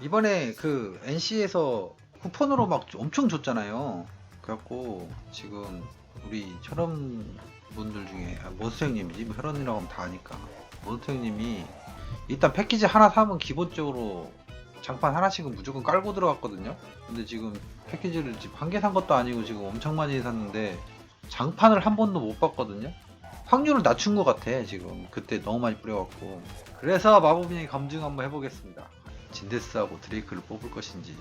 이번에 그 NC에서 쿠폰으로 막 엄청 줬잖아요. 그래갖고 지금 우리 혈원 분들 중에 아, 몬스터 형님이지 뭐 혈원이라고 하면 다 아니까 몬스터 형님이 일단 패키지 하나 사면 기본적으로 장판 하나씩은 무조건 깔고 들어갔거든요. 근데 지금 패키지를 지금 한 개 산 것도 아니고 지금 엄청 많이 샀는데 장판을 한 번도 못 봤거든요. 확률을 낮춘 것 같아 지금 그때 너무 많이 뿌려갖고 그래서 마법인의 검증 한번 해보겠습니다. 진데스하고 드레이크를 뽑을 것인지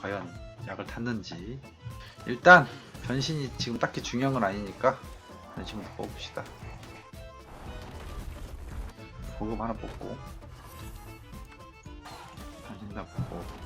과연 약을 탔는지 일단 변신이 지금 딱히 중요한 건 아니니까 변신부터 뽑읍시다. 보급 하나 뽑고 변신 다 뽑고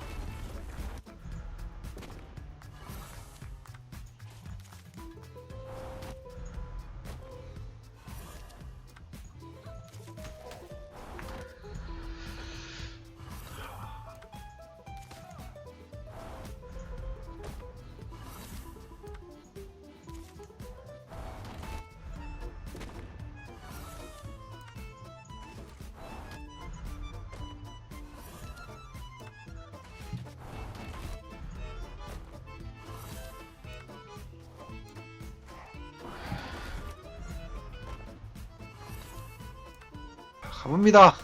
가봅니다.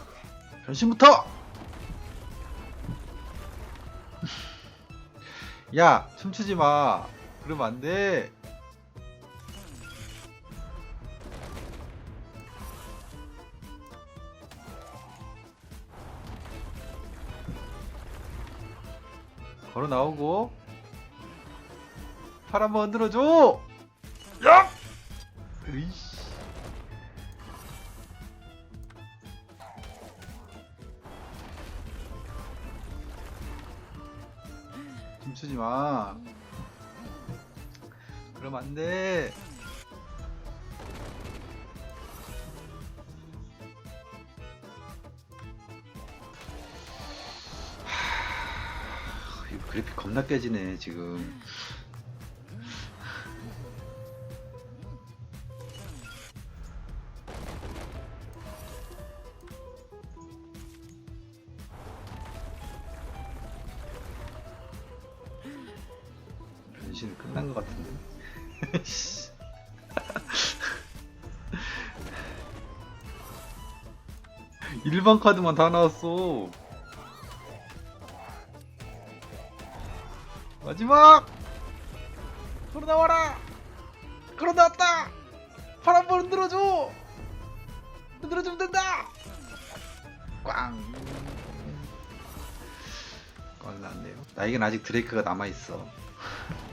변신부터. 야 춤추지 마. 그러면 안 돼. 걸어 나오고 팔 한번 흔들어줘. 야! 으이씨. 춤추지 마. 그럼 안 돼. 하, 이거 그래픽 겁나 깨지네 지금. 변신 끝난 것 같은데. 씨. 일반 카드만 다 나왔어. 마지막! 걸어 나와라! 걸어 나왔다! 번 흔들어줘! 흔들어주면 된다! 꽝! 꽝 나왔네요. 나에겐 아직 드레이크가 남아있어.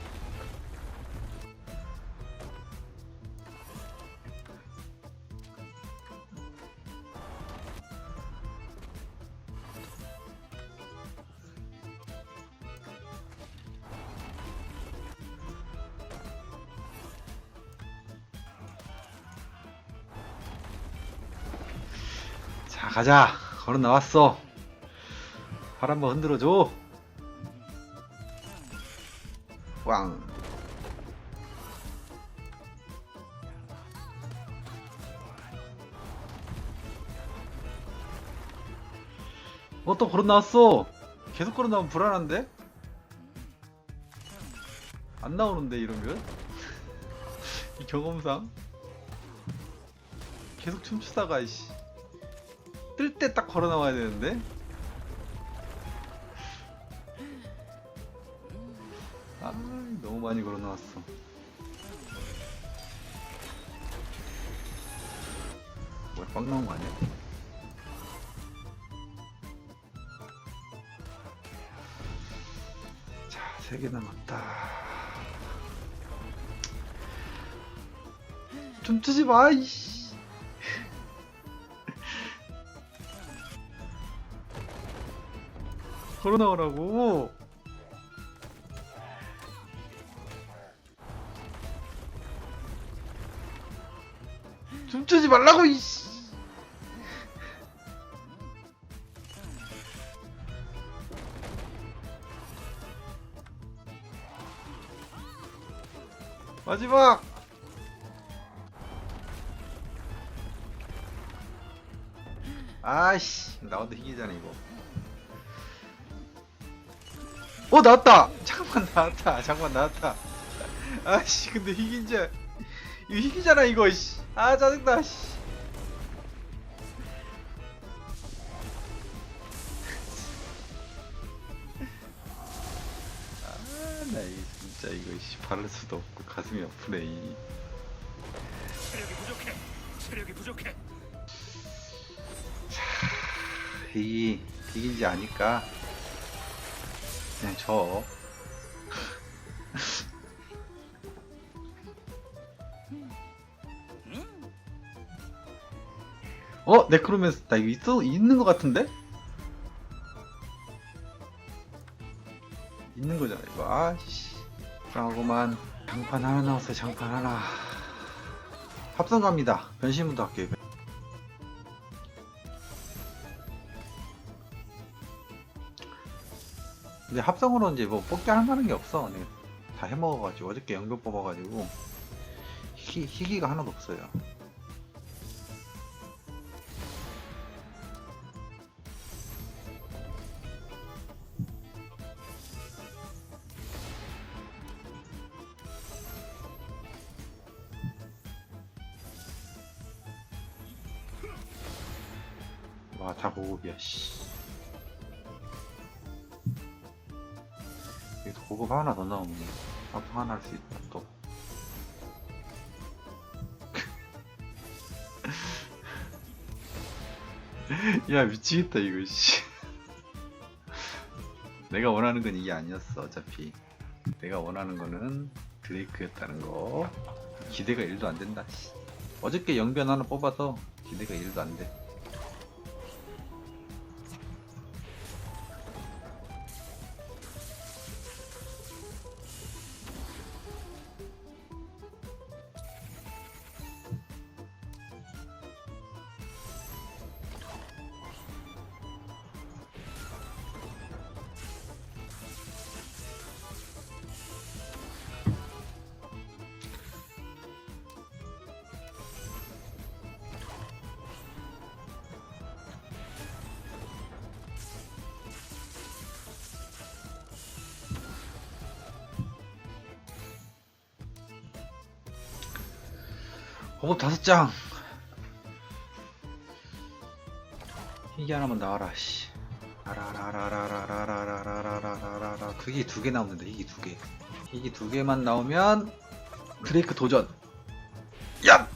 자 가자 걸어 나왔어 팔 한번 흔들어줘 왕 어, 또 걸어 나왔어. 계속 걸어 나오면 불안한데? 안 나오는데, 이러면? 이 경험상? 계속 춤추다가, 이씨. 뜰 때 딱 걸어 나와야 되는데? 아, 너무 많이 걸어 나왔어. 뭐야, 꽉 나온 거 아니야? 자, 세 개 남았다. 춤추지 마, 이씨. 걸어 나오라고. 춤추지 말라고 이씨. 마지막. 아씨 나와도 희귀잖아 이거. 어 나왔다. 잠깐만 나왔다. 잠깐만 나왔다. 아씨 근데 희귀자 이거 희귀잖아 이거 씨 아 짜증나 씨. 아나 이거 진짜 이거 씨 바를 수도 없고 가슴이 아프네 이. 체력이 부족해. 체력이 부족해. 이 이긴지 아니까 그냥 저. 어? 네크로맨스 나 이거 있어 있는 것 같은데? 있는 거잖아 이거. 아씨. 불안하고만 장판 하나 나왔어요 장판 하나. 합성 갑니다. 변신문도 할게요 근데 합성으로 이제 뭐 뽑기 할 만한 게 없어. 네. 다 해먹어가지고 어저께 연결 뽑아가지고 희귀, 희귀가 하나도 없어요. 와, 다 고급이야, 씨. 고급 하나 더 나오면 합성 하나 할 수 있다, 또. 야, 미치겠다, 이거, 씨. 내가 원하는 건 이게 아니었어, 어차피. 내가 원하는 거는 드레이크였다는 거. 기대가 1도 안 된다, 씨. 어저께 영변 하나 뽑아서 기대가 1도 안 돼. 고급 다섯 장. 희귀 하나만 나와라, 씨. 아라라라라라라라라라라라라. 그게 두 개 나오는데, 희귀 두 개. 희귀 두 개만 나오면, 드레이크 도전. 야!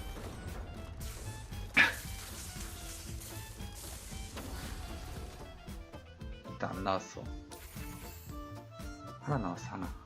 일단 안 나왔어. 하나 나왔어, 하나.